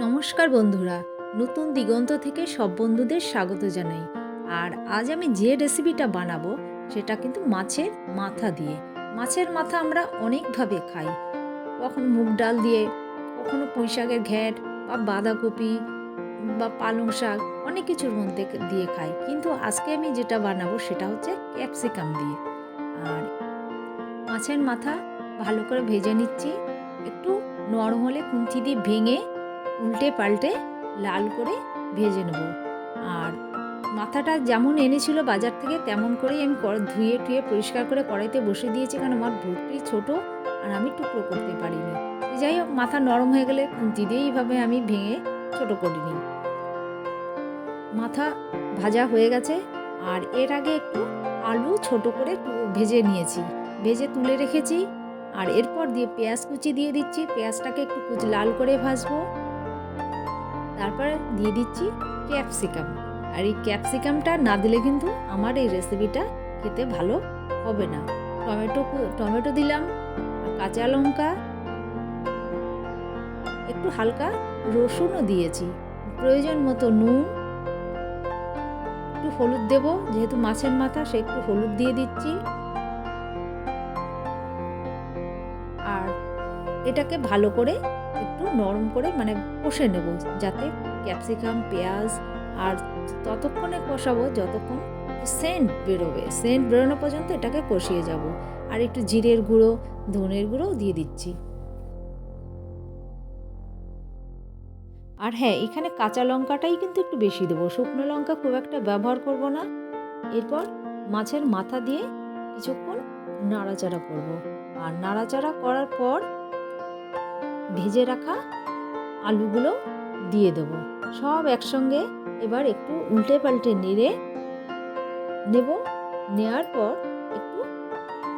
নমস্কার বন্ধুরা, নতুন দিগন্ত থেকে সব বন্ধুদের স্বাগত জানাই। আর আজ আমি যে রেসিপিটা বানাবো, সেটা কিন্তু মাছের মাথা দিয়ে। মাছের মাথা আমরা অনেকভাবে খাই। কখনো মুগ ডাল দিয়ে, কখনো পুঁই শাকের ঘ্যাট বা বাঁধাকপি বা পালং শাক, অনেক কিছুর মধ্যে দিয়ে খাই। কিন্তু আজকে আমি যেটা বানাবো, সেটা হচ্ছে ক্যাপসিকাম দিয়ে। আর মাছের মাথা ভালো করে ভেজে নিচ্ছি। একটু নরম হলে কুঞ্চি দিয়ে ভেঙে উল্টে পাল্টে লাল করে ভেজে নেব। আর মাথাটা যেমন এনেছিল বাজার থেকে, তেমন করেই আমি ধুয়ে টুয়ে পরিষ্কার করে কড়াইতে বসে দিয়েছি কারণ আমার ভর্তি ছোট আর আমি টুকরো করতে পারিনি। যাই হোক, মাথা নরম হয়ে গেলে খুন্তি দিয়ে এইভাবে আমি ভেঙে ছোট করে নিই। মাথা ভাজা হয়ে গেছে আর এর আগে একটু আলু ছোট করে ভেজে নিয়েছি। ভেজে তুলে রেখেছি আর এরপর দিয়ে পেঁয়াজ কুচি দিয়ে দিচ্ছি। পেঁয়াজটাকে একটু কুচি, লাল করে ভাজবো। তারপরে দিয়ে দিচ্ছি ক্যাপসিকাম। আর এই ক্যাপসিকামটা না দিলে কিন্তু আমার এই রেসিপিটা খেতে ভালো হবে না। টমেটো টমেটো দিলাম কাঁচা লঙ্কা, একটু হালকা রসুনও দিয়েছি। প্রয়োজন মতো নুন, একটু হলুদ দেব, যেহেতু মাছের মাথা সে একটু হলুদ দিয়ে দিচ্ছি। এটাকে ভালো করে একটু নরম করে মানে কষে নেব, যাতে ক্যাপসিকাম, পেঁয়াজ আর ততক্ষণে কষাবো, যতক্ষণ সেন্ট বেরোবে। সেন্ট বেরোনো পর্যন্ত এটাকে কষিয়ে যাব। আর একটু জিরের গুঁড়ো, ধনের গুঁড়োও দিয়ে দিচ্ছি। আর হ্যাঁ এখানে কাঁচা লঙ্কাটাই কিন্তু একটু বেশি দেবো। শুকনো লঙ্কা খুব একটা ব্যবহার করব না। এরপর মাছের মাথা দিয়ে কিছুক্ষণ নাড়াচাড়া করব। আর নাড়াচাড়া করার পর ভেজে রাখা আলুগুলো দিয়ে দেবো। সব একসঙ্গে এবার একটু উল্টে পাল্টে নেড়ে নেব। নেওয়ার পর একটু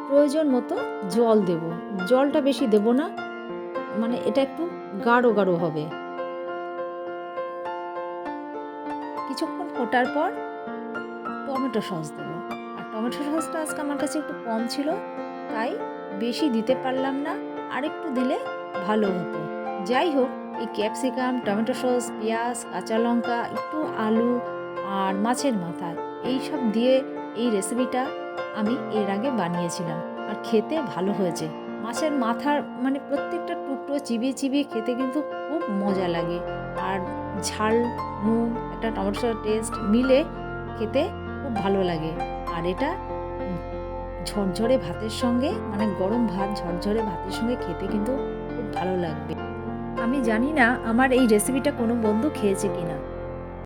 প্রয়োজন মতো জল দেব। জলটা বেশি দেব না মানে এটা একটু গাঢ় গাঢ় হবে। কিছুক্ষণ ফোটার পর টমেটো সস দেবো। আর টমেটো সসটা আজকে আমার কাছে একটু কম ছিল, তাই বেশি দিতে পারলাম না। আর একটু দিলে ভালো হতো। যাই হোক, এই ক্যাপসিকাম, টমেটো সস, পেঁয়াজ, কাঁচা লঙ্কা, একটু আলু আর মাছের মাথা এই সব দিয়ে এই রেসিপিটা আমি এর আগে বানিয়েছিলাম। আর খেতে ভালো হয়েছে। মাছের মাথার মানে প্রত্যেকটা টুকরো চিবিয়ে চিবিয়ে খেতে কিন্তু খুব মজা লাগে। আর ঝাল, নুন, একটা টমেটো টেস্ট মিলে খেতে খুব ভালো লাগে। আর এটা ঝরঝরে ভাতের সঙ্গে মানে গরম ভাত, ঝরঝরে ভাতের সঙ্গে খেতে কিন্তু খুব ভালো লাগবে। আমি জানি না আমার এই রেসিপিটা কোনো বন্ধু খেয়েছে কিনা।